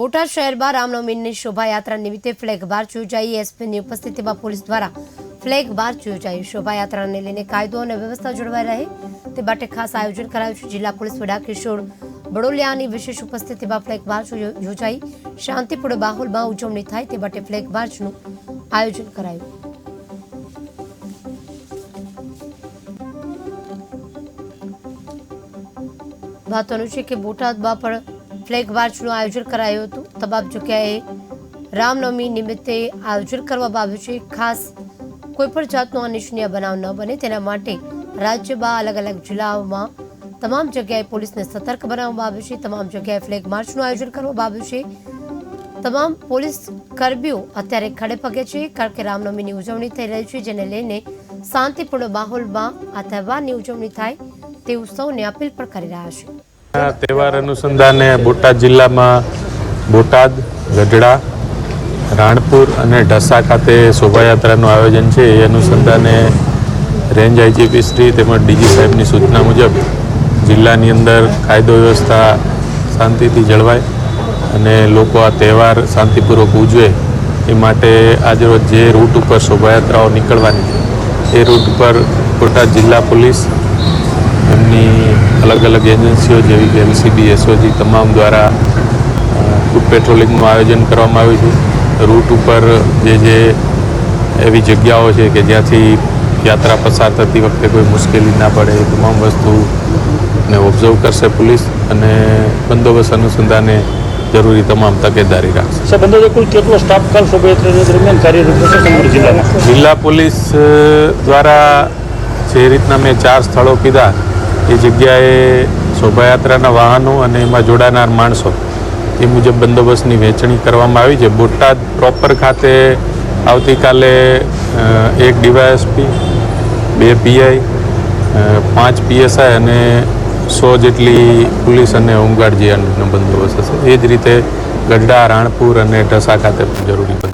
બોટાદ શહેરમાં રામનવમીની શોભાયાત્રા નિમિત્તે ફ્લેગ માર્ચ યોજાઈ. એસપીની ઉપસ્થિતિમાં પોલીસ દ્વારા ફ્લેગ માર્ચ યોજાઈ. શોભાયાત્રાને લઈને કાયદો અને વ્યવસ્થા જળવાઈ રહે તે માટે ખાસ આયોજન કરાયું છે. જિલ્લા પોલીસ વડા કિશોર બડોલિયાની વિશેષ ઉપસ્થિતિમાં ફ્લેગ માર્ચ યોજાઈ. શાંતિપૂર્ણ માહોલમાં ઉજવણી થાય તે માટે ફ્લેગ માર્ચનું આયોજન કરાયું. મહત્વનું છે કે બોટાદમાં પણ ફ્લેગ માર્ચનું આયોજન કરાયું હતું. તમામ જગ્યાએ રામનવમી નિમિત્તે આયોજન કરવામાં આવ્યું છે. ખાસ કોઈ પણ જાતનો અનિચ્છનીય બનાવ ન બને. તેના માટે રાજ્યમાં અલગ અલગ જિલ્લાઓમાં તમામ જગ્યાએ પોલીસને સતર્ક બનાવવામાં આવ્યું છે. તમામ જગ્યાએ ફ્લેગ માર્ચનું આયોજન કરવામાં આવ્યું છે. તમામ પોલીસ કર્મીઓ અત્યારે ખડે પગે છે કારણ કે રામનવમીની ઉજવણી થઈ રહી છે, જેને લઈને શાંતિપૂર્ણ માહોલમાં આ તહેવારની ઉજવણી થાય તેવું સૌને અપીલ પણ કરી રહ્યા છે. તહેવાર અનુસંધાને બોટાદ જિલ્લામાં બોટાદ, ગઢડા, રાણપુર અને ઢસા ખાતે શોભાયાત્રાનું આયોજન છે. એ અનુસંધાને રેન્જ આઈજીપી શ્રી તેમજ ડીજી સાહેબની સૂચના મુજબ જિલ્લાની અંદર કાયદો વ્યવસ્થા શાંતિથી જળવાય અને લોકો આ તહેવાર શાંતિપૂર્વક ઉજવે એ માટે આજરોજ જે રૂટ ઉપર શોભાયાત્રાઓ નીકળવાની છે, એ રૂટ ઉપર બોટાદ જિલ્લા પોલીસ એમની અલગ અલગ એજન્સીઓ જેવી કે એલસીબી એસઓજી તમામ દ્વારા ફૂડ પેટ્રોલિંગનું આયોજન કરવામાં આવ્યું છે. રૂટ ઉપર જે જે એવી જગ્યાઓ છે કે જ્યાંથી યાત્રા પસાર થતી વખતે કોઈ મુશ્કેલી ના પડે એ તમામ વસ્તુને ઓબ્ઝર્વ કરશે પોલીસ અને બંદોબસ્ત અનુસંધાને જરૂરી તમામ તકેદારી રાખશે. સાહેબ અંદાજે કુલ કેટલો સ્ટાફ દરમિયાન કાર્યરત જિલ્લામાં જિલ્લા. પોલીસ દ્વારા જે રીતના મેં ચાર સ્થળો કીધા એ જગ્યાએ શોભાયાત્રાના વાહનો અને એમાં જોડાનાર માણસો, એ મુજબ બંદોબસ્તની વહેંચણી કરવામાં આવી છે. બોટાદ પ્રોપર ખાતે આવતીકાલે એક ડીવાયએસપી, બે પીઆઈ પાંચ પીએસઆઈ અને સો જેટલી પોલીસ અને હોમગાર્ડ જેનો બંદોબસ્ત હશે. એ જ રીતે ગઢડા, રાણપુર અને ઢસા ખાતે પણ જરૂરી બંદોબસ્ત